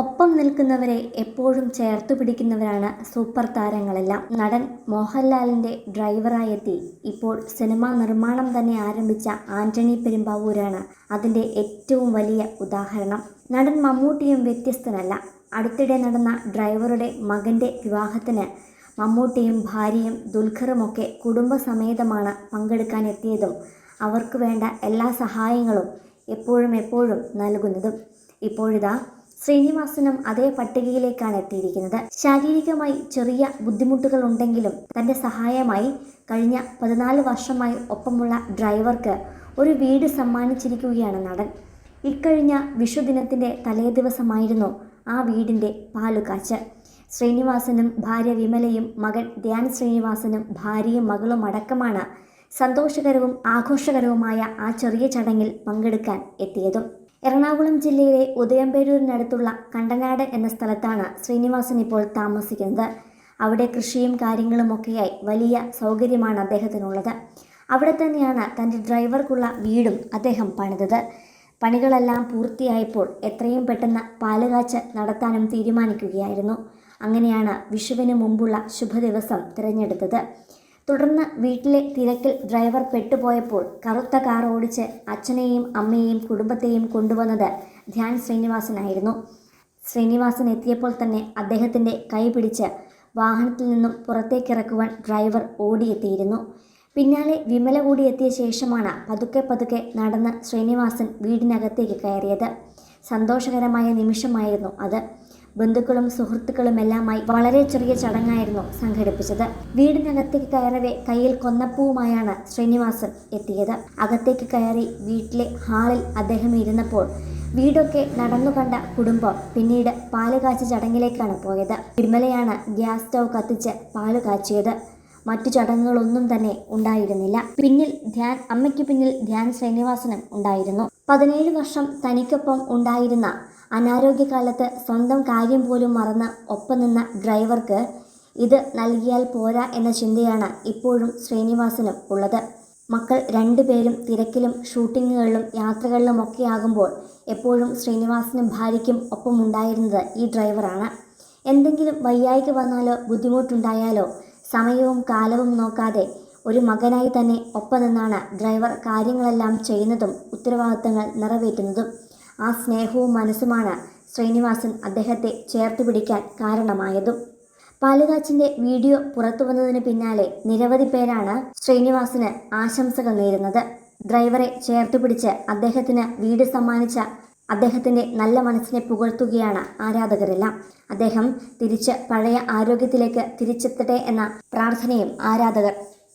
ഒപ്പം നിൽക്കുന്നവരെ എപ്പോഴും ചേർത്തു പിടിക്കുന്നവരാണ് സൂപ്പർ താരങ്ങളെല്ലാം. നടൻ മോഹൻലാലിന്റെ ഡ്രൈവറായെത്തി. ഇപ്പോൾ സിനിമാ നിർമ്മാണം തന്നെ ആരംഭിച്ച ആന്റണി പെരുമ്പാവൂരാണ് അതിന്റെ ഏറ്റവും വലിയ ഉദാഹരണം. നടൻ മമ്മൂട്ടിയും വ്യത്യസ്തനല്ല. അടുത്തിടെ നടന്ന ഡ്രൈവറുടെ മകന്റെ വിവാഹത്തിന് മമ്മൂട്ടിയും ഭാര്യയും ദുൽഖറുമൊക്കെ കുടുംബസമേതമാണ് പങ്കെടുക്കാൻ എത്തിയതും അവർക്ക് വേണ്ട എല്ലാ സഹായങ്ങളും എപ്പോഴും എപ്പോഴും നൽകുന്നതും. ഇപ്പോഴിതാ ശ്രീനിവാസനും അതേ പട്ടികയിലേക്കാണ് എത്തിയിരിക്കുന്നത്. ശാരീരികമായി ചെറിയ ബുദ്ധിമുട്ടുകൾ ഉണ്ടെങ്കിലും തന്റെ സഹായമായി കഴിഞ്ഞ പതിനാല് വർഷമായി ഒപ്പമുള്ള ഡ്രൈവർക്ക് ഒരു വീട് സമ്മാനിച്ചിരിക്കുകയാണ് നടൻ. ഇക്കഴിഞ്ഞ വിഷുദിനത്തിന്റെ തലേദിവസമായിരുന്നു ആ വീടിന്റെ പാലുകാച്ച്. ശ്രീനിവാസനും ഭാര്യ വിമലയും മകൻ ധ്യാൻ ശ്രീനിവാസനും ഭാര്യയും മകളും അടക്കമാണ് സന്തോഷകരവും ആഘോഷകരവുമായ ആ ചെറിയ ചടങ്ങിൽ പങ്കെടുക്കാൻ എത്തിയതും. എറണാകുളം ജില്ലയിലെ ഉദയംപേരൂരിനടുത്തുള്ള കണ്ടനാട് എന്ന സ്ഥലത്താണ് ശ്രീനിവാസൻ ഇപ്പോൾ താമസിക്കുന്നത്. അവിടെ കൃഷിയും കാര്യങ്ങളുമൊക്കെയായി വലിയ സൗകര്യമാണ് അദ്ദേഹത്തിനുള്ളത്. അവിടെ തന്നെയാണ് തന്റെ ഡ്രൈവർക്കുള്ള വീടും അദ്ദേഹം പണിതത്. പണികളെല്ലാം പൂർത്തിയായപ്പോൾ എത്രയും പെട്ടെന്ന് പാലുകാച്ച് നടത്താനും തീരുമാനിക്കുകയായിരുന്നു. അങ്ങനെയാണ് വിഷുവിന് മുമ്പുള്ള ശുഭദിവസം തിരഞ്ഞെടുത്തത്. തുടർന്ന് വീട്ടിലെ തിരക്കിൽ ഡ്രൈവർ പെട്ടുപോയപ്പോൾ കറുത്ത കാർ ഓടിച്ച് അച്ഛനെയും അമ്മയെയും കുടുംബത്തെയും കൊണ്ടുവന്നത് ധ്യാൻ ശ്രീനിവാസനായിരുന്നു. ശ്രീനിവാസൻ എത്തിയപ്പോൾ തന്നെ അദ്ദേഹത്തിന്റെ കൈ പിടിച്ച് വാഹനത്തിൽ നിന്നും പുറത്തേക്കിറക്കുവാൻ ഡ്രൈവർ ഓടിയെത്തിയിരുന്നു. പിന്നാലെ വിമല കൂടി എത്തിയ ശേഷമാണ് പതുക്കെ പതുക്കെ നടന്ന് ശ്രീനിവാസൻ വീടിനകത്തേക്ക് കയറിയത്. സന്തോഷകരമായ നിമിഷമായിരുന്നു അത്. ബന്ധുക്കളും സുഹൃത്തുക്കളും എല്ലാമായി വളരെ ചെറിയ ചടങ്ങായിരുന്നു സംഘടിപ്പിച്ചത്. വീടിനകത്തേക്ക് കയറവേ കയ്യിൽ കൊന്നപ്പൂവുമായാണ് ശ്രീനിവാസൻ എത്തിയത്. അകത്തേക്ക് കയറി വീട്ടിലെ ഹാളിൽ അദ്ദേഹം ഇരുന്നപ്പോൾ വീടൊക്കെ നടന്നു കണ്ട കുടുംബം പിന്നീട് പാൽ കാച്ച ചടങ്ങിലേക്കാണ് പോയത്. വിമലയാണ് ഗ്യാസ് സ്റ്റൗ കത്തിച്ച് പാൽ കാച്ചിയത്. മറ്റു ചടങ്ങുകളൊന്നും തന്നെ ഉണ്ടായിരുന്നില്ല. പിന്നിൽ ധ്യാൻ അമ്മയ്ക്ക് പിന്നിൽ ധ്യാൻ ശ്രീനിവാസനും ഉണ്ടായിരുന്നു. പതിനേഴ് വർഷം തനിക്കൊപ്പം ഉണ്ടായിരുന്ന അനാരോഗ്യകാലത്ത് സ്വന്തം കാര്യം പോലും മറന്ന് ഒപ്പം നിന്ന ഡ്രൈവർക്ക് ഇത് നൽകിയാൽ പോരാ എന്ന ചിന്തയാണ് ഇപ്പോഴും ശ്രീനിവാസനും ഉള്ളത്. മക്കൾ രണ്ടുപേരും തിരക്കിലും ഷൂട്ടിങ്ങുകളിലും യാത്രകളിലും ഒക്കെ ആകുമ്പോൾ എപ്പോഴും ശ്രീനിവാസനും ഭാര്യയ്ക്കും ഒപ്പമുണ്ടായിരുന്നത് ഈ ഡ്രൈവറാണ്. എന്തെങ്കിലും വയ്യായ്ക വന്നാലോ ബുദ്ധിമുട്ടുണ്ടായാലോ സമയവും കാലവും നോക്കാതെ ഒരു മകനായി തന്നെ ഒപ്പം നിന്നാണ് ഡ്രൈവർ കാര്യങ്ങളെല്ലാം ചെയ്യുന്നതും ഉത്തരവാദിത്തങ്ങൾ നിറവേറ്റുന്നതും. ആ സ്നേഹവും മനസ്സുമാണ് ശ്രീനിവാസൻ അദ്ദേഹത്തെ ചേർത്ത് പിടിക്കാൻ കാരണമായതും. പാലുകാച്ചിന്റെ വീഡിയോ പുറത്തു വന്നതിന് പിന്നാലെ നിരവധി പേരാണ് ശ്രീനിവാസിന് ആശംസകൾ നേരുന്നത്. ഡ്രൈവറെ ചേർത്ത് പിടിച്ച് അദ്ദേഹത്തിന് വീട് സമ്മാനിച്ച അദ്ദേഹത്തിന്റെ നല്ല മനസ്സിനെ പുകഴ്ത്തുകയാണ് ആരാധകരെല്ലാം. അദ്ദേഹം തിരിച്ച് പഴയ ആരോഗ്യത്തിലേക്ക് തിരിച്ചെത്തട്ടെ എന്ന പ്രാർത്ഥനയും ആരാധകർ